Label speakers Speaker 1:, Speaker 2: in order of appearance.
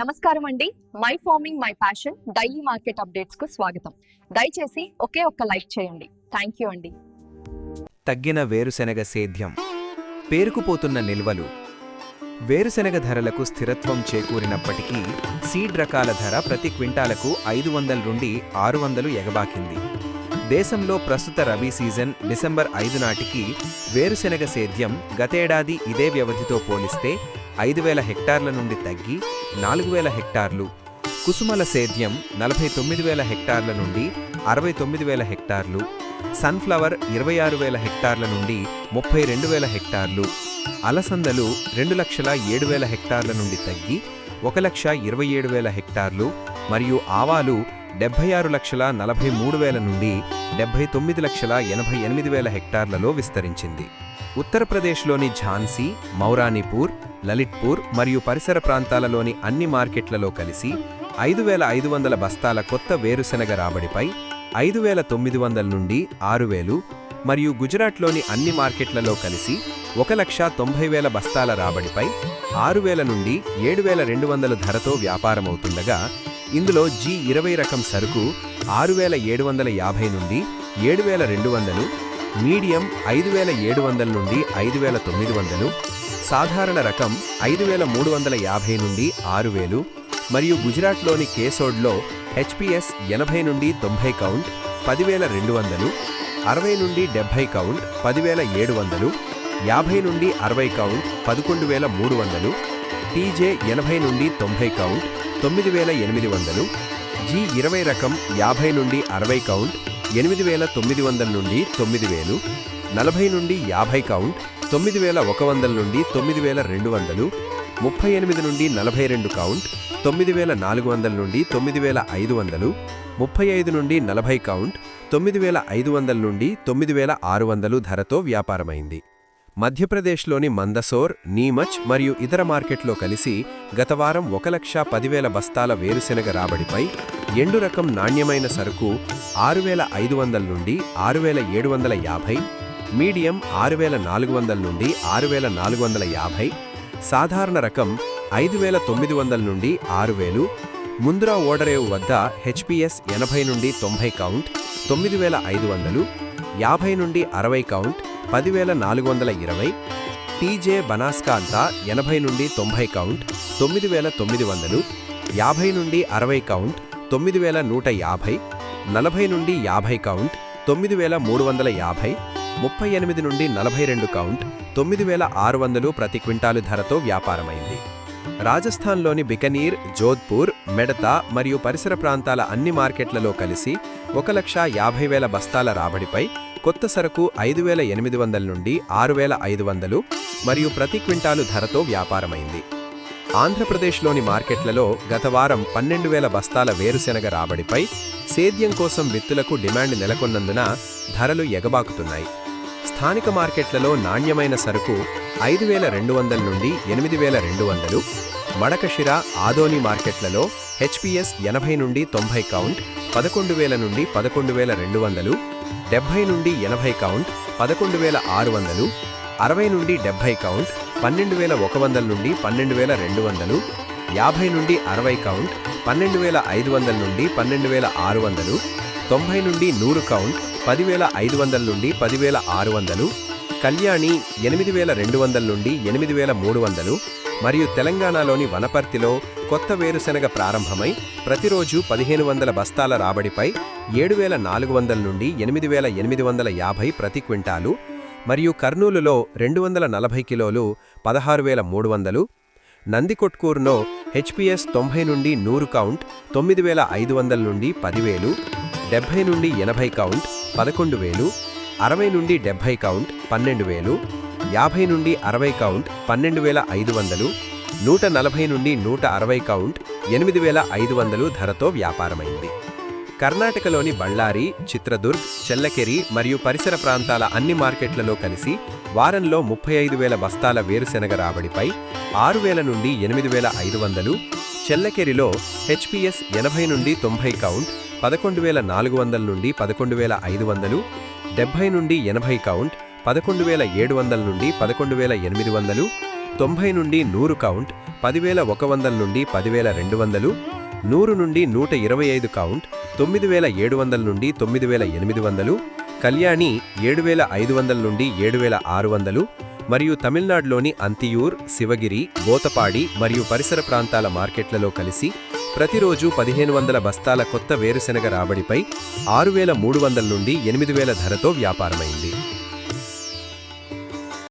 Speaker 1: నమస్కారం అండి. My farming my passion daily market అప్డేట్స్కు స్వాగతం. దయచేసి ఒకే ఒక్క లైక్ చేయండి. థ్యాంక్ యూ అండి.
Speaker 2: తగ్గిన వేరుశెనగ సేద్యం. పేరుకుపోతున్న నిల్వలు. వేరుశెనగ ధరలకు స్థిరత్వం చేకూరినప్పటికీ సీడ్ రకాల ధర ప్రతి క్వింటాలకు ఐదు వందల నుండి ఆరు వందలు ఎగబాకింది. దేశంలో ప్రస్తుత రబీ సీజన్ డిసెంబర్ ఐదు నాటికి వేరుశెనగ సేద్యం గతేడాది ఇదే వ్యవధితో పోలిస్తే ఐదు వేల హెక్టార్ల నుండి తగ్గి నాలుగు వేల హెక్టార్లు. కుసుమల సేద్యం నలభై తొమ్మిది వేల హెక్టార్ల నుండి అరవై తొమ్మిది వేల హెక్టార్లు. సన్ఫ్లవర్ ఇరవై ఆరు వేల హెక్టార్ల నుండి ముప్పై రెండు వేల హెక్టార్లు. అలసందలు రెండు లక్షల ఏడు వేల హెక్టార్ల నుండి తగ్గి ఒక లక్ష ఇరవై ఏడు వేల హెక్టార్లు. మరియు ఆవాలు డెబ్బై ఆరు లక్షల నలభై మూడు వేల నుండి డెబ్బై తొమ్మిది లక్షల ఎనభై ఎనిమిది వేల హెక్టార్లలో విస్తరించింది. ఉత్తరప్రదేశ్లోని ఝాన్సీ మౌరానీపూర్ లలిత్పూర్ మరియు పరిసర ప్రాంతాలలోని అన్ని మార్కెట్లలో కలిసి ఐదు వేల ఐదు వందల బస్తాల కొత్త వేరుశెనగ రాబడిపై ఐదు వేల తొమ్మిది వందల నుండి ఆరు వేలు మరియు గుజరాత్లోని అన్ని మార్కెట్లలో కలిసి ఒక లక్ష తొంభై వేల బస్తాల రాబడిపై ఆరు వేల నుండి ఏడు వేల రెండు వందల ధరతో వ్యాపారమవుతుండగా ఇందులో జీ ఇరవై రకం సరుకు ఆరు వేల ఏడు వందల యాభై నుండి ఏడు వేల రెండు వందలు మీడియం ఐదు వేల ఏడు వందల నుండి ఐదు వేల తొమ్మిది వందలు సాధారణ రకం ఐదు వేల మూడు వందల యాభై నుండి ఆరు వేలు మరియు గుజరాత్లోని కేసోడ్లో హెచ్పిఎస్ ఎనభై నుండి తొంభై కౌంట్ పదివేల రెండు వందలు అరవై నుండి డెబ్బై కౌంట్ పదివేల ఏడు వందలు యాభై నుండి అరవై కౌంట్ పదకొండు వేల మూడు వందలు టీజే ఎనభై నుండి తొంభై కౌంట్ తొమ్మిది వేల ఎనిమిది వందలు జీ ఇరవై రకం యాభై నుండి అరవై కౌంట్ ఎనిమిది వేల తొమ్మిది వందల నుండి తొమ్మిది వేలు నలభై నుండి యాభై కౌంట్ తొమ్మిది వేల ఒక వందల నుండి తొమ్మిది వేల రెండు వందలు ముప్పై ఎనిమిది నుండి నలభై రెండు కౌంట్ తొమ్మిది వేల నాలుగు వందల నుండి తొమ్మిది వేల ఐదు వందలు ముప్పై ఐదు నుండి నలభై కౌంట్ తొమ్మిది వేల ఐదు వందల నుండి తొమ్మిది వేల ఆరు వందలు ధరతో వ్యాపారమైంది. మధ్యప్రదేశ్లోని మందసోర్ నీమచ్ మరియు ఇతర మార్కెట్లో కలిసి గత వారం ఒక లక్ష పదివేల బస్తాల వేరుశెనగ రాబడిపై ఎండు రకం నాణ్యమైన సరుకు ఆరు వేల ఐదు వందల నుండి ఆరు వేల ఏడు వందల యాభై మీడియం ఆరు వేల నాలుగు వందల నుండి ఆరు వేల నాలుగు వందల యాభై సాధారణ రకం ఐదు వేల తొమ్మిది వందల నుండి ఆరు వేలు ముంద్రా ఓడరేవు వద్ద హెచ్పిఎస్ ఎనభై నుండి తొంభై కౌంట్ తొమ్మిది వేల ఐదు వందలు యాభై నుండి అరవై కౌంట్ పదివేల నాలుగు వందల ఇరవై టీజే బనాస్కాంత ఎనభై నుండి తొంభై కౌంట్ తొమ్మిది వేల తొమ్మిది వందలు యాభై నుండి అరవై కౌంట్ తొమ్మిది వేల నూట యాభై నలభై నుండి యాభై కౌంట్ తొమ్మిది వేల మూడు వందల యాభై ముప్పై ఎనిమిది నుండి నలభై రెండు కౌంట్ తొమ్మిది వేల ఆరు వందలు ప్రతి క్వింటాలు ధరతో వ్యాపారమైంది. రాజస్థాన్లోని బికనీర్ జోధ్పూర్ మెడత మరియు పరిసర ప్రాంతాల అన్ని మార్కెట్లలో కలిసి ఒక లక్ష యాభై వేల బస్తాల రాబడిపై కొత్త సరుకు ఐదు వేల ఎనిమిది వందల నుండి ఆరు వేల ఐదు వందలు మరియు ప్రతి క్వింటాలు ధరతో వ్యాపారమైంది. ఆంధ్రప్రదేశ్లోని మార్కెట్లలో గత వారం పన్నెండు వేల బస్తాల వేరుశెనగ రాబడిపై సేద్యం కోసం విత్తులకు డిమాండ్ నెలకొన్నందున ధరలు ఎగబాకుతున్నాయి. స్థానిక మార్కెట్లలో నాణ్యమైన సరుకు ఐదు వేల రెండు వందల నుండి ఎనిమిది వేల రెండు వందలు మడకశిర ఆదోని మార్కెట్లలో హెచ్పిఎస్ ఎనభై నుండి తొంభై కౌంట్ పదకొండు వేల నుండి పదకొండు వేల రెండు వందలు డెబ్బై నుండి ఎనభై కౌంట్ పదకొండు వేల ఆరు వందలు అరవై నుండి డెబ్బై కౌంట్ పన్నెండు వేల ఒక వందల నుండి పన్నెండు వేల రెండు వందలు యాభై నుండి అరవై కౌంట్ పన్నెండు వేల ఐదు వందల నుండి పన్నెండు వేల ఆరు వందలు తొంభై నుండి నూరు కౌంట్ పదివేల ఐదు వందల నుండి పదివేల ఆరు వందలు కళ్యాణి ఎనిమిది వేల రెండు వందల నుండి ఎనిమిది వేల మూడు వందలు మరియు తెలంగాణలోని వనపర్తిలో కొత్త వేరుశెనగ ప్రారంభమై ప్రతిరోజు పదిహేను వందల బస్తాల రాబడిపై ఏడు వేల నాలుగు వందల నుండి ఎనిమిది వేల ఎనిమిది వందల యాభై ప్రతి క్వింటాలు మరియు కర్నూలులో రెండు వందల నలభై కిలోలు పదహారు వేల మూడు వందలు నందికొట్కూరులో హెచ్పిఎస్ తొంభై నుండి నూరు కౌంట్ తొమ్మిది వేల ఐదు వందల నుండి పదివేలు డెబ్భై నుండి ఎనభై కౌంట్ పదకొండు వేలు అరవై నుండి డెబ్భై కౌంట్ పన్నెండు వేలు యాభై నుండి అరవై కౌంట్ పన్నెండు వేల ఐదు వందలు నూట నలభై నుండి నూట అరవై కౌంట్ ఎనిమిది వేల ఐదు వందలు ధరతో వ్యాపారమైంది. కర్ణాటకలోని బళ్ళారి చిత్రదుర్గ్ చెల్లకెరి మరియు పరిసర ప్రాంతాల అన్ని మార్కెట్లలో కలిసి వారంలో ముప్పై ఐదు వేల బస్తాల వేరుశెనగ రాబడిపై ఆరు వేల నుండి ఎనిమిది వేల ఐదు వందలు చెల్లకెరిలో హెచ్పిఎస్ ఎనభై నుండి తొంభై కౌంట్ పదకొండు వేల నాలుగు వందల నుండి పదకొండు వేల ఐదు వందలు డెబ్బై నుండి ఎనభై కౌంట్ పదకొండు వేల ఏడు వందల నుండి పదకొండు వేల ఎనిమిది వందలు తొంభై నుండి నూరు కౌంట్ పదివేల ఒక వందల నుండి పదివేల రెండు వందలు నూరు నుండి నూట ఇరవై ఐదు కౌంట్ తొమ్మిది వేల ఏడు వందల నుండి తొమ్మిది వేల ఎనిమిది వందలు కళ్యాణి ఏడు వేల ఐదు వందల నుండి ఏడు వేల ఆరు వందలు మరియు తమిళనాడులోని అంతియూర్ శివగిరి బోతపాడి మరియు పరిసర ప్రాంతాల మార్కెట్లలో కలిసి ప్రతిరోజు పదిహేను వందల బస్తాల కొత్త వేరుశెనగ రాబడిపై ఆరు వేల మూడు వందల నుండి ఎనిమిది వేల ధరతో వ్యాపారమైంది.